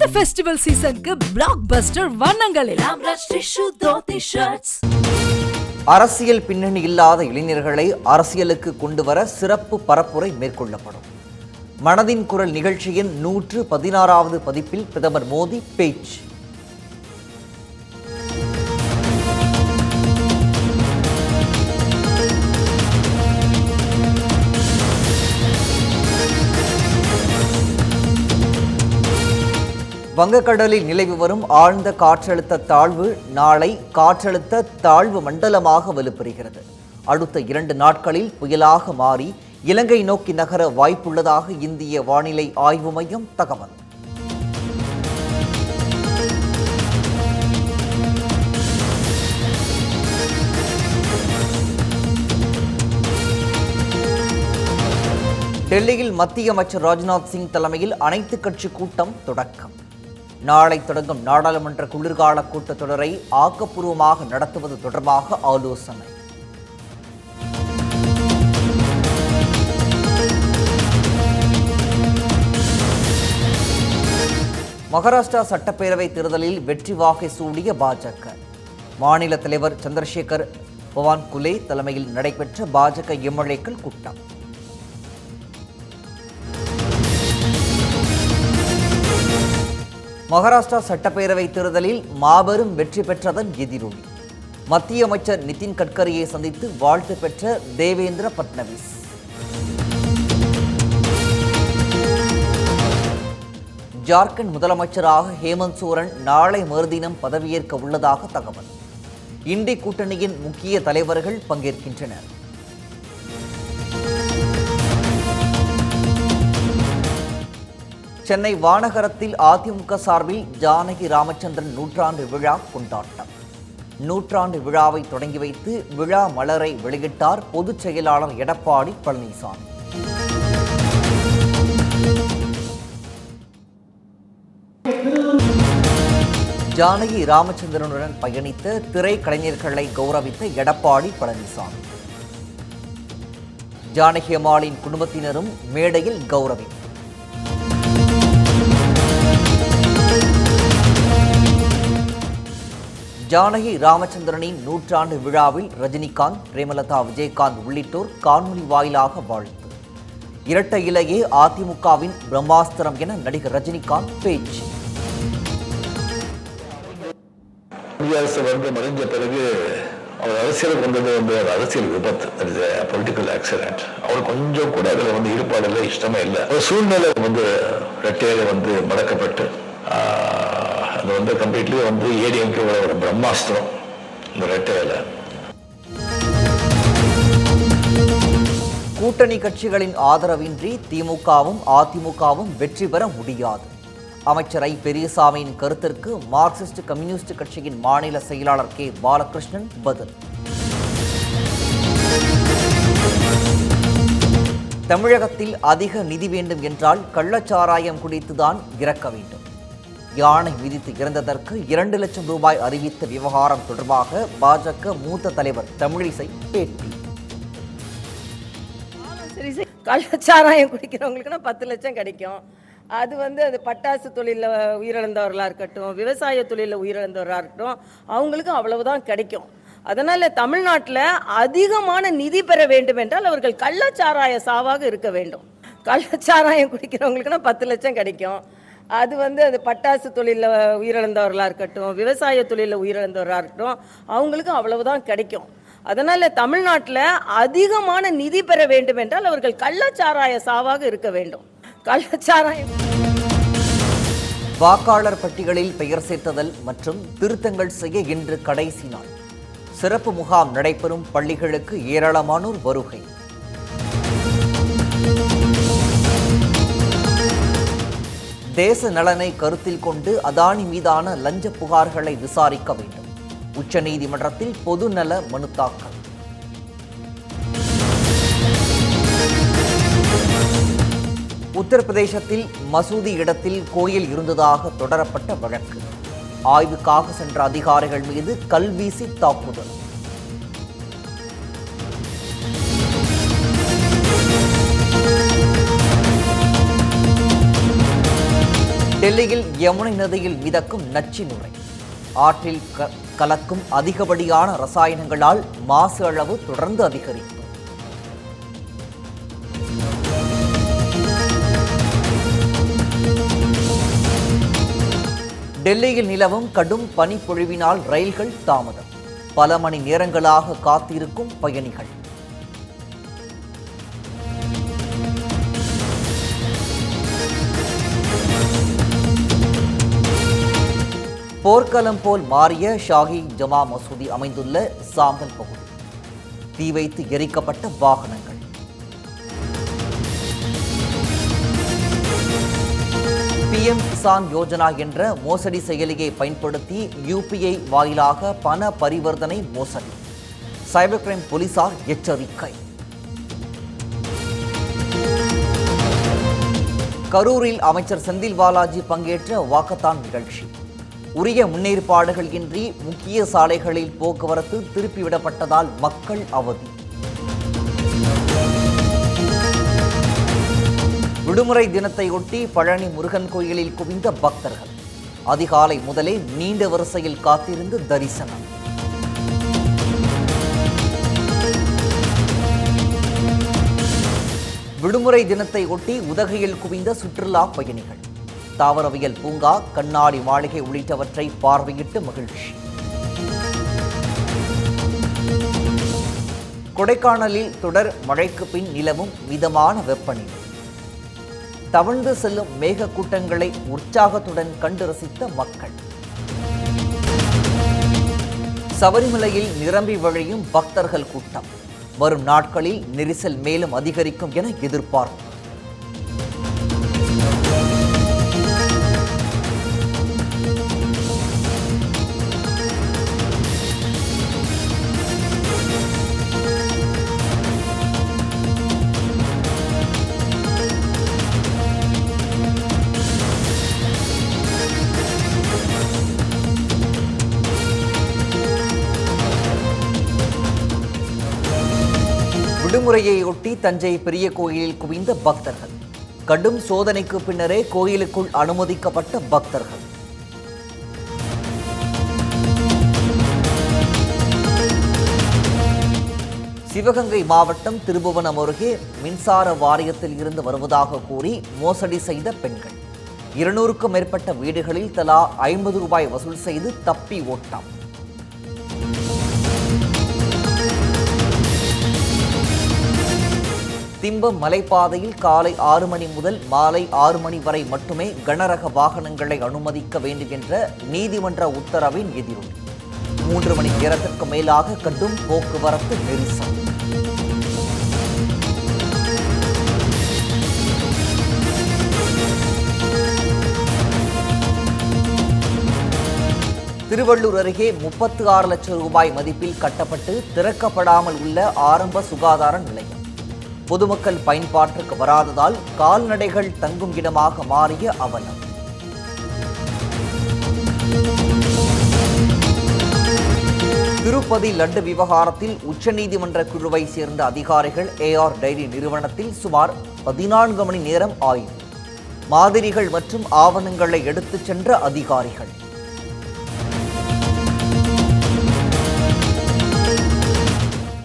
இந்த ஃபெஸ்டிவல் சீசனுக்கு பிளாக் பஸ்டர் வண்ணங்களில். அரசியல் பின்னணி இல்லாத இளைஞர்களை அரசியலுக்கு கொண்டு வர சிறப்பு பரப்புரை மேற்கொள்ளப்படும். மனதின் குரல் நிகழ்ச்சியின் நூற்று பதினாறாவது பதிப்பில் பிரதமர் மோடி பேச்சு. வங்கக்கடலில் நிலவி வரும் ஆழ்ந்த காற்றழுத்த தாழ்வு நாளை காற்றழுத்த தாழ்வு மண்டலமாக வலுப்பெறுகிறது. அடுத்த இரண்டு நாட்களில் புயலாக மாறி இலங்கை நோக்கி நகர வாய்ப்புள்ளதாக இந்திய வானிலை ஆய்வு மையம் தகவல். டெல்லியில் மத்திய அமைச்சர் ராஜ்நாத் சிங் தலைமையில் அனைத்து கட்சி கூட்டம் தொடக்கம். நாளை தொடங்கும் நாடாளுமன்ற குளிர்கால கூட்டத்தொடரை ஆக்கப்பூர்வமாக நடத்துவது தொடர்பாக ஆலோசனை. மகாராஷ்டிரா சட்டப்பேரவை தேர்தலில் வெற்றி வாகை சூடிய பாஜக. மாநில தலைவர் சந்திரசேகர் பவான் குலே தலைமையில் நடைபெற்ற பாஜக எம்எல்ஏக்கள் கூட்டம். மகாராஷ்டிரா சட்டப்பேரவை தேர்தலில் மாபெரும் வெற்றி பெற்றதன் எதிரொலி மத்திய அமைச்சர் நிதின் கட்கரியை சந்தித்து வாழ்த்து பெற்ற தேவேந்திர பட்னவிஸ். ஜார்க்கண்ட் முதலமைச்சராக ஹேமந்த் சோரன் நாளை மறுதினம் பதவியேற்க உள்ளதாக தகவல். இந்தி கூட்டணியின் முக்கிய தலைவர்கள் பங்கேற்கின்றனர். சென்னை வானகரத்தில் அதிமுக சார்பில் ஜானகி ராமச்சந்திரன் நூற்றாண்டு விழா கொண்டாட்டம். நூற்றாண்டு விழாவை தொடங்கி வைத்து விழா மலரை வெளியிட்டார் பொதுச் செயலாளர் எடப்பாடி பழனிசாமி. ஜானகி ராமச்சந்திரனுடன் பயணித்த திரைக்கலைஞர்களை கௌரவித்த எடப்பாடி பழனிசாமி. ஜானகி அம்மாளின் குடும்பத்தினரும் மேடையில் கௌரவிப்பு ஜானகி ராமச்சந்திரனின் நூற்றாண்டு விழாவில் ரஜினிகாந்த் பிரேமலதா விஜயகாந்த் உள்ளிட்டோர் காணொலி வாயிலாக வாழ்த்து. இரட்டை இலையே அதிமுகவின் பிரம்மாஸ்திரம் என நடிகர் ரஜினிகாந்த் பேச்சு. குடியரசு வந்து மறைஞ்ச பிறகு அவர் அரசியலுக்கு வந்தது வந்து அரசியல் விபத்து. பொலிட்டிக்கல் ஆக்சிடென்ட் அவர் கொஞ்சம் கூட அதில் வந்து ஈடுபாடு இல்லை இஷ்டமே இல்லை. ஒரு சூழ்நிலை வந்து ரெட்டையில வந்து மடக்கப்பட்டு அது வந்து கம்ப்ளீட்லி வந்து ஏடிஎம்கேவோட ஒரு பிரம்மாஸ்திரம். இந்த ரெட்டையில கூட்டணி கட்சிகளின் ஆதரவின்றி திமுகவும் அதிமுகவும் வெற்றி பெற முடியாது. அமைச்சர் ஐ பெரியசாமியின் கருத்திற்கு மார்க்சிஸ்ட் கம்யூனிஸ்ட் கட்சியின் மாநில செயலாளர் கே. பாலகிருஷ்ணன் பதில். தமிழகத்தில் அதிக நிதி வேண்டும் என்றால் கள்ளச்சாராயம் குடித்துதான் இறக்க வேண்டும். யானை விதித்து இறந்ததற்கு இரண்டு லட்சம் ரூபாய் அறிவித்த விவகாரம் தொடர்பாக பாஜக மூத்த தலைவர் தமிழிசை பேட்டி கள்ளச்சாராயம் குடிக்கிறவங்களுக்குன்னா பத்து லட்சம் கிடைக்கும். அது வந்து அது பட்டாசு தொழிலில் உயிரிழந்தவர்களாக இருக்கட்டும் விவசாய தொழிலில் உயிரிழந்தவராக இருக்கட்டும் அவங்களுக்கு அவ்வளவுதான் கிடைக்கும். அதனால் தமிழ்நாட்டில் அதிகமான நிதி பெற வேண்டும் என்றால் அவர்கள் கள்ளச்சாராய சாவாக இருக்க வேண்டும். கள்ளச்சாராயம் குடிக்கிறவங்களுக்குன்னா பத்து லட்சம் கிடைக்கும். அது வந்து அது பட்டாசு தொழிலில் உயிரிழந்தவர்களாக இருக்கட்டும் விவசாய தொழிலில் உயிரிழந்தவராக இருக்கட்டும் அவங்களுக்கு அவ்வளவுதான் கிடைக்கும். அதனால் தமிழ்நாட்டில் அதிகமான நிதி பெற வேண்டும் என்றால் அவர்கள் கள்ளச்சாராய சாவாக இருக்க வேண்டும். கள்ளச்சாராயம். வாக்காளர் பட்டியலில் பெயர் சேர்த்ததல் மற்றும் திருத்தங்கள் செய்ய இன்று கடைசி நாள். சிறப்பு முகாம் நடைபெறும் பள்ளிகளுக்கு ஏராளமானோர் வருகை. தேச நலனை கருத்தில் கொண்டு அதானி மீதான லஞ்ச புகார்களை விசாரிக்க வேண்டும். உச்சநீதிமன்றத்தில் பொதுநல மனு தாக்கல். உத்தரப்பிரதேசத்தில் மசூதி இடத்தில் கோயில் இருந்ததாக தொடரப்பட்ட வழக்கு. ஆய்வுக்காக சென்ற அதிகாரிகள் மீது கல்வீசி தாக்குதல். டெல்லியில் யமுனை நதியில் மிதக்கும் நச்சு நுரை. ஆற்றில் கலக்கும் அதிகப்படியான ரசாயனங்களால் மாசு அளவு தொடர்ந்து அதிகரிக்கும். டெல்லியில் நிலவும் கடும் பனிப்பொழிவினால் ரயில்கள் தாமதம். பல மணி நேரங்களாக காத்திருக்கும் பயணிகள். போர்க்களம் போல் மாறிய ஷாஹி ஜமா மசூதி அமைந்துள்ள சாம்பல் பகுதி. தீ வைத்து எரிக்கப்பட்ட வாகனங்கள். பிஎம் கிசான் யோஜனா என்ற மோசடி செயலியை பயன்படுத்தி யூபிஐ வாயிலாக பண பரிவர்த்தனை மோசடி. சைபர் கிரைம் போலீசார் எச்சரிக்கை. கரூரில் அமைச்சர் செந்தில் பாலாஜி பங்கேற்ற வாக்கத்தான் நிகழ்ச்சி. உரிய முன்னேற்பாடுகள் இன்றி முக்கிய சாலைகளில் போக்குவரத்து திருப்பிவிடப்பட்டதால் மக்கள் அவதி. விடுமுறை தினத்தையொட்டி பழனி முருகன் கோயிலில் குவிந்த பக்தர்கள். அதிகாலை முதலே நீண்ட வரிசையில் காத்திருந்து தரிசனம். விடுமுறை தினத்தை ஒட்டி உதகையில் குவிந்த சுற்றுலா பயணிகள். தாவரவியல் பூங்கா கண்ணாடி மாளிகை உள்ளிட்டவற்றை பார்வையிட்டு மகிழ்ச்சி. கொடைக்கானலில் தொடர் மழைக்கு பின் நிலவும் மிதமான வெப்பநிலை. தவழ்ந்து செல்லும் மேகக்கூட்டங்களை உற்சாகத்துடன் கண்டு ரசித்த மக்கள். சபரிமலையில் நிரம்பி வழியும் பக்தர்கள் கூட்டம். வரும் நாட்களில் நெரிசல் மேலும் அதிகரிக்கும் என எதிர்பார்ப்பு. விடுமுறையையொட்டி தஞ்சை பெரிய கோயிலில் குவிந்த பக்தர்கள். கடும் சோதனைக்கு பின்னரே கோயிலுக்குள் அனுமதிக்கப்பட்ட பக்தர்கள். சிவகங்கை மாவட்டம் திருபுவனம் அருகே மின்சார வாரியத்தில் இருந்து வருவதாக கூறி மோசடி செய்த பெண்கள். இருநூறுக்கும் மேற்பட்ட வீடுகளில் தலா ஐம்பது ரூபாய் வசூல் செய்து தப்பி ஓட்டம். திம்பம் மலைப்பாதையில் காலை ஆறு மணி முதல் மாலை ஆறு மணி வரை மட்டுமே கனரக வாகனங்களை அனுமதிக்க வேண்டும் என்ற நீதிமன்ற உத்தரவின் எதிரொலி மூன்று மணி நேரத்திற்கு மேலாக கடும் போக்குவரத்து நெரிசல். திருவள்ளூர் அருகே முப்பத்து ஆறு லட்சம் ரூபாய் மதிப்பில் கட்டப்பட்டு திறக்கப்படாமல் உள்ள ஆரம்ப சுகாதார நிலையம். பொதுமக்கள் பயன்பாட்டிற்கு வராததால் கால்நடைகள் தங்கும் இடமாக மாறிய அவலம். திருப்பதி லட்டு விவகாரத்தில் உச்சநீதிமன்ற குழுவை சேர்ந்த அதிகாரிகள் ஏஆர் டைரி நிறுவனத்தில் சுமார் பதினான்கு மணி நேரம் ஆய்வு. மாதிரிகள் மற்றும் ஆவணங்களை எடுத்துச் சென்ற அதிகாரிகள்.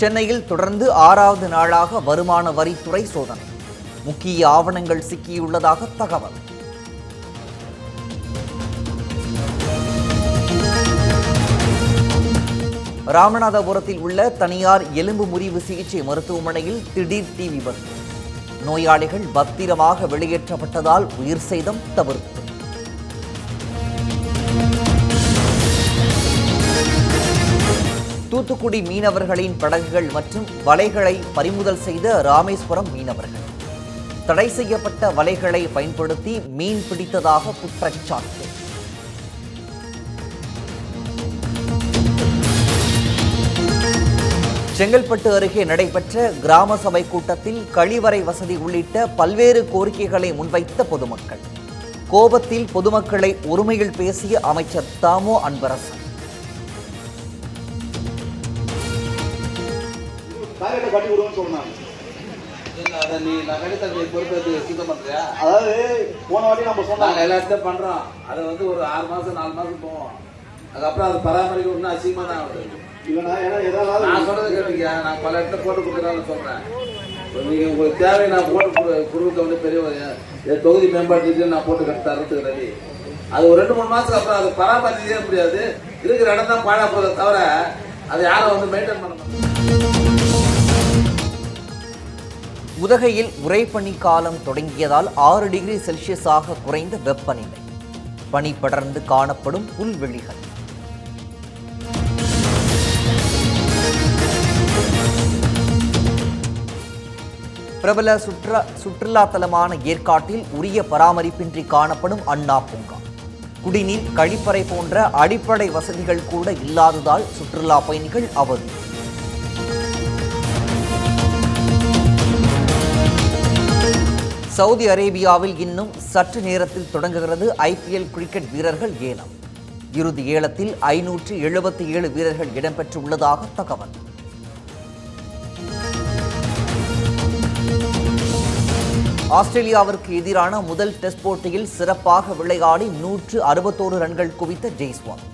சென்னையில் தொடர்ந்து ஆறாவது நாளாக வருமான வரித்துறை சோதனை. முக்கிய ஆவணங்கள் சிக்கியுள்ளதாக தகவல். ராமநாதபுரத்தில் உள்ள தனியார் எலும்பு முறிவு சிகிச்சை மருத்துவமனையில் திடீர் தீ விபத்து. நோயாளிகள் பத்திரமாக வெளியேற்றப்பட்டதால் உயிர் சேதம் தவிர்ப்பு. தூத்துக்குடி மீனவர்களின் படகுகள் மற்றும் வலைகளை பறிமுதல் செய்த ராமேஸ்வரம் மீனவர்கள். தடை செய்யப்பட்ட வலைகளை பயன்படுத்தி மீன் பிடித்ததாக குற்றச்சாட்டு. செங்கல்பட்டு அருகே நடைபெற்ற கிராம சபை கூட்டத்தில் கழிவறை வசதி உள்ளிட்ட பல்வேறு கோரிக்கைகளை முன்வைத்த பொதுமக்கள். கோபத்தில் பொதுமக்களை ஒருமையில் பேசிய அமைச்சர் தாமோ அன்பரசன். டாய்லெட்டை கட்டி விடுவோம்னு சொன்னாங்க. அதை நீ கடிதத்தை பொறுப்பேற்று சுத்தம் பண்றியா? அதாவது போன வாட்டி நம்ம சொன்னாங்க நாங்கள் எல்லா இடத்தையும் பண்றோம். அது வந்து ஒரு ஆறு மாசம் நாலு மாசம் போவோம். அதுக்கப்புறம் அது பராமரிக்க இன்னும் அசிங்கமா தான் ஆகுது. நான் சொல்றது கேட்டீங்க நான் பல இடத்துல போட்டு கொடுக்குறான்னு சொல்றேன். நீங்க உங்களுக்கு தேவை நான் போட்டு கொடுக்க வந்து பெரிய தொகுதி மேம்பாட்டுக்கு நான் போட்டு கட்டி தரத்துக்கு ரெடி அது ஒரு ரெண்டு மூணு மாசத்துக்கு அப்புறம் அதை பராமரிக்கவே முடியாது. இருக்கிற இடம் தான் பாழா போதை தவிர அதை யாரும் வந்து மெயின்டைன் பண்ண மாட்டாங்க. உதகையில் உறைபனி காலம் தொடங்கியதால் ஆறு டிகிரி செல்சியஸாக குறைந்த வெப்பநிலை. பனி படர்ந்து காணப்படும் புல்வெளிகள். பிரபல சுற்றுலா சுற்றுலா தலமான ஏற்காட்டில் உரிய பராமரிப்பின்றி காணப்படும் அண்ணா பூங்கா. குடிநீர் கழிப்பறை போன்ற அடிப்படை வசதிகள் கூட இல்லாததால் சுற்றுலா பயணிகள் அவதி. சவுதி அரேபியாவில் இன்னும் சற்று நேரத்தில் தொடங்குகிறது ஐபிஎல் கிரிக்கெட் வீரர்கள் ஏலம். இறுதி ஏலத்தில் ஐநூற்று எழுபத்தி ஏழு வீரர்கள் இடம்பெற்றுள்ளதாக தகவல். ஆஸ்திரேலியாவிற்கு எதிரான முதல் டெஸ்ட் போட்டியில் சிறப்பாக விளையாடி நூற்று அறுபத்தோரு ரன்கள் குவித்த ஜெய்ஸ்வால்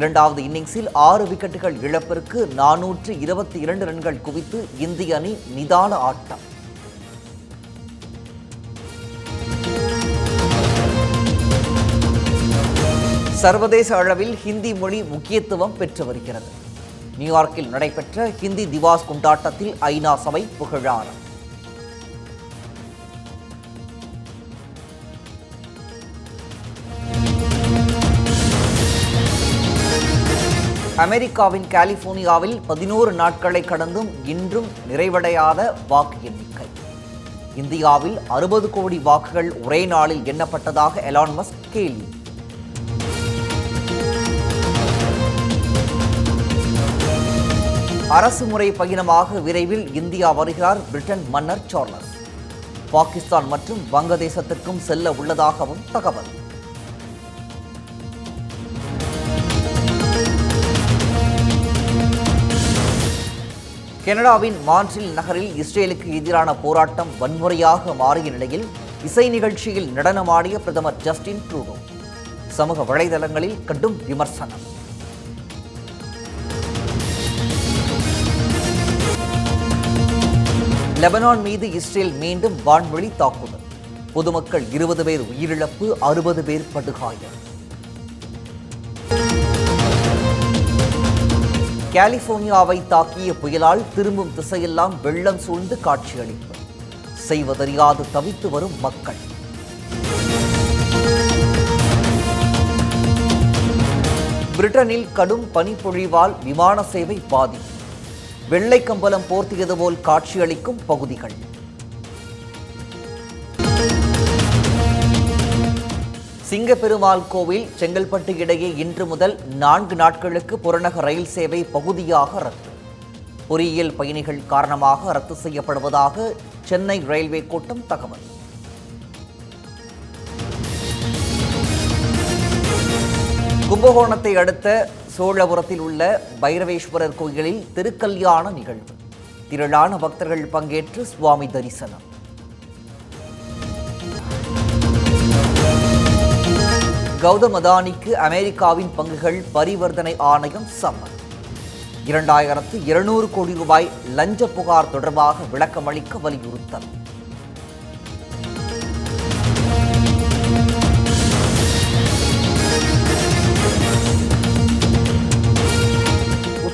இரண்டாவது இன்னிங்ஸில் ஆறு விக்கெட்டுகள் இழப்பிற்கு நானூற்று இருபத்தி இரண்டு ரன்கள் குவித்து இந்திய அணி நிதான ஆட்டம். சர்வதேச அளவில் ஹிந்தி மொழி முக்கியத்துவம் பெற்று வருகிறது. நியூயார்க்கில் நடைபெற்ற ஹிந்தி திவாஸ் கொண்டாட்டத்தில் ஐநா சபை புகழாரம். அமெரிக்காவின் கலிபோர்னியாவில் பதினோரு நாட்களை கடந்தும் இன்றும் நிறைவடையாத வாக்கு எண்ணிக்கை. இந்தியாவில் அறுபது கோடி வாக்குகள் ஒரே நாளில் எண்ணப்பட்டதாக எலான் மஸ்க் கேள்வி. அரசு முறை பயணமாக விரைவில் இந்தியா வருகிறார் பிரிட்டன் மன்னர் சார்லஸ். பாகிஸ்தான் மற்றும் வங்கதேசத்திற்கும் செல்ல உள்ளதாகவும் தகவல். கனடாவின் மான்ட்ரில் நகரில் இஸ்ரேலுக்கு எதிரான போராட்டம் வன்முறையாக மாறிய நிலையில் இசை நிகழ்ச்சியில் நடனமாடிய பிரதமர் ஜஸ்டின் ட்ரூடோ. சமூக வலைதளங்களில் கடும் விமர்சனம். லெபனான் மீது இஸ்ரேல் மீண்டும் வான்வழி தாக்குதல். பொதுமக்கள் இருபது பேர் உயிரிழப்பு அறுபது பேர் படுகாயம். கலிபோர்னியாவை தாக்கிய புயலால் திரும்பும் திசையெல்லாம் வெள்ளம் சூழ்ந்து காட்சியளிப்பு. செய்வதறியாது தவித்து வரும் மக்கள். பிரிட்டனில் கடும் பனிப்பொழிவால் விமான சேவை பாதிப்பு. வெள்ளை கம்பளம் போர்த்தியது போல் காட்சியளிக்கும் பகுதிகள். சிங்கப்பெருமாள் கோவில் செங்கல்பட்டு இடையே இன்று முதல் நான்கு நாட்களுக்கு புறநகர் ரயில் சேவை பகுதியாக ரத்து. பொறியியல் பயணிகள் காரணமாக ரத்து செய்யப்படுவதாக சென்னை ரயில்வே கோட்டம் தகவல். கும்பகோணத்தை அடுத்த சோழபுரத்தில் உள்ள பைரவேஸ்வரர் கோயிலில் திருக்கல்யாண நிகழ்வு. திரளான பக்தர்கள் பங்கேற்று சுவாமி தரிசனம். கௌதம் அதானிக்கு அமெரிக்காவின் பங்குகள் பரிவர்த்தனை ஆணையம் சம்மன். இரண்டாயிரத்து இருநூறு கோடி ரூபாய் லஞ்ச புகார் தொடர்பாக விளக்கமளிக்க வலியுறுத்தல்.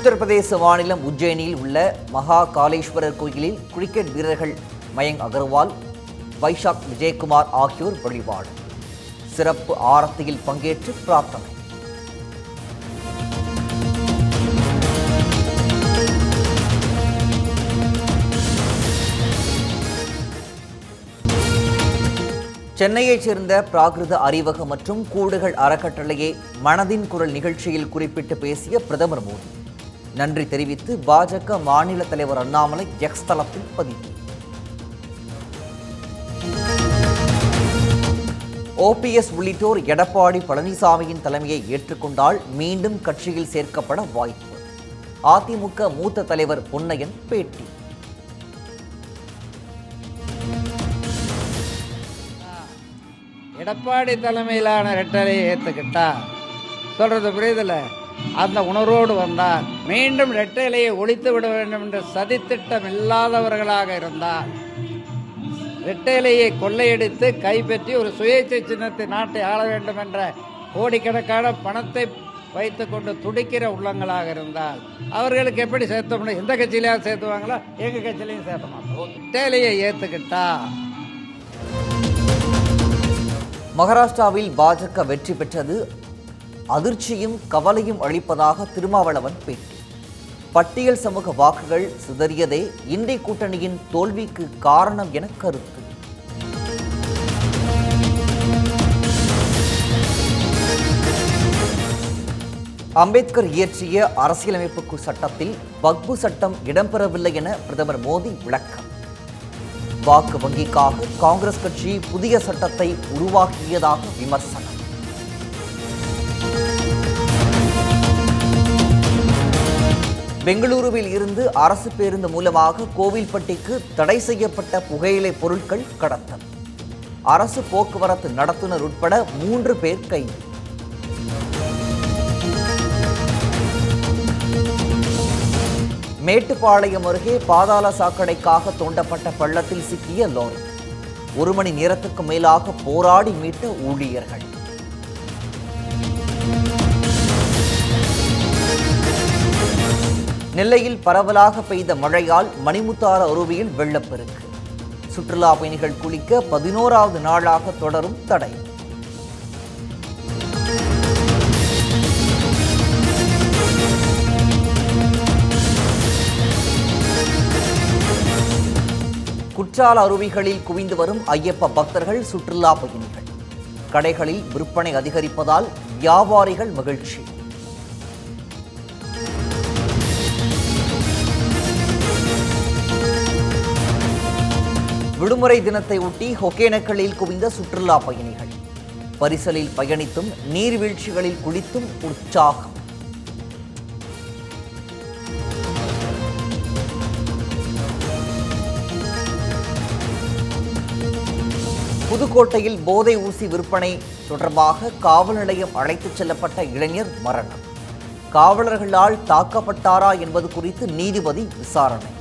உத்தரப்பிரதேச மாநிலம் உஜ்ஜயினியில் உள்ள மகா காளேஸ்வரர் கோயிலில் கிரிக்கெட் வீரர்கள் மயங்க் அகர்வால் வைஷாக் விஜயகுமார் ஆகியோர் வழிபாடு. சிறப்பு ஆரத்தியில் பங்கேற்று பிரார்த்தனை. சென்னையைச் சேர்ந்த பிராகிருத அறிவகம் மற்றும் கூடுகள் அறக்கட்டளையை மனதின் குரல் நிகழ்ச்சியில் குறிப்பிட்டு பேசிய பிரதமர் மோடி. நன்றி தெரிவித்து பாஜக மாநில தலைவர் அண்ணாமலை எக்ஸ் தளத்தில் பதிவு. ஓபிஎஸ் உள்ளிட்டோர் எடப்பாடி பழனிசாமியின் தலைமையை ஏற்றுக்கொண்டால் மீண்டும் கட்சியில் சேர்க்கப்பட வாய்ப்பு. அதிமுக மூத்த தலைவர் பொன்னையன் பேட்டி. எடப்பாடி தலைமையிலான ரெட்டரை ஏற்றுக்கிட்டா சொல்றது புரியுதில்லை? அந்த உணர்வோடு வந்தால் மீண்டும் ரெட்டலையை ஒழித்து விட வேண்டும் என்று சதித்திட்டம் இல்லாதவர்களாக இருந்தால் ரெட்டைலையை கொள்ளையடித்து கைப்பற்றி ஒரு சுயேட்சை சின்னத்தை நாட்டை ஆள வேண்டும் என்ற கோடிக்கணக்கான பணத்தை வைத்துக்கொண்டு துடிக்கிற உள்ளங்களாக இருந்தால் அவர்களுக்கு எப்படி சேர்த்த முடியும்? எந்த கட்சியிலையாவது சேர்த்துவாங்களோ? எங்கள் கட்சியிலையும் சேர்த்த மாட்டோம் ரெட்டைலையை ஏற்றுக்கிட்டா மகாராஷ்டிராவில் பாஜக வெற்றி பெற்றது அதிர்ச்சியும் கவலையும் அளிப்பதாக திருமாவளவன் பேட்டி. பட்டியல் சமூக வாக்குகள் சிதறியதே இந்திய கூட்டணியின் தோல்விக்கு காரணம் என கருத்து. அம்பேத்கர் இயற்றிய அரசியலமைப்புக்கு சட்டத்தில் வக்பு சட்டம் இடம்பெறவில்லை என பிரதமர் மோடி விளக்கம். வாக்கு வங்கிக்காக காங்கிரஸ் கட்சி புதிய சட்டத்தை உருவாக்கியதாக விமர்சனம். பெங்களூருவில் இருந்து அரசு பேருந்து மூலமாக கோவில்பட்டிக்கு தடை செய்யப்பட்ட புகையிலை பொருட்கள் கடத்தல். அரசு போக்குவரத்து நடத்துனர் உட்பட மூன்று பேர் கைது. மேட்டுப்பாளையம் அருகே பாதாள சாக்கடைக்காக தோண்டப்பட்ட பள்ளத்தில் சிக்கிய லோரி. ஒரு மணி நேரத்துக்கு மேலாக போராடி மீட்ட ஊழியர்கள். நெல்லையில் பரவலாக பெய்த மழையால் மணிமுத்தாறு அருவியில் வெள்ளப்பெருக்கு. சுற்றுலா பயணிகள் குளிக்க பதினோராவது நாளாக தொடரும் தடை. குற்றால அருவிகளில் குவிந்து வரும் ஐயப்ப பக்தர்கள் சுற்றுலா பயணிகள். கடைகளில் விற்பனை அதிகரிப்பதால் வியாபாரிகள் மகிழ்ச்சி. விடுமுறை தினத்தை ஒட்டி ஒகேனக்கலில் குவிந்த சுற்றுலா பயணிகள். பரிசலில் பயணித்தும் நீர்வீழ்ச்சிகளில் குளித்தும் உற்சாகம். புதுக்கோட்டையில் போதை ஊசி விற்பனை தொடர்பாக காவல் நிலையம் அழைத்துச் செல்லப்பட்ட இளைஞர் மரணம். காவலர்களால் தாக்கப்பட்டாரா என்பது குறித்து நீதிபதி விசாரணை.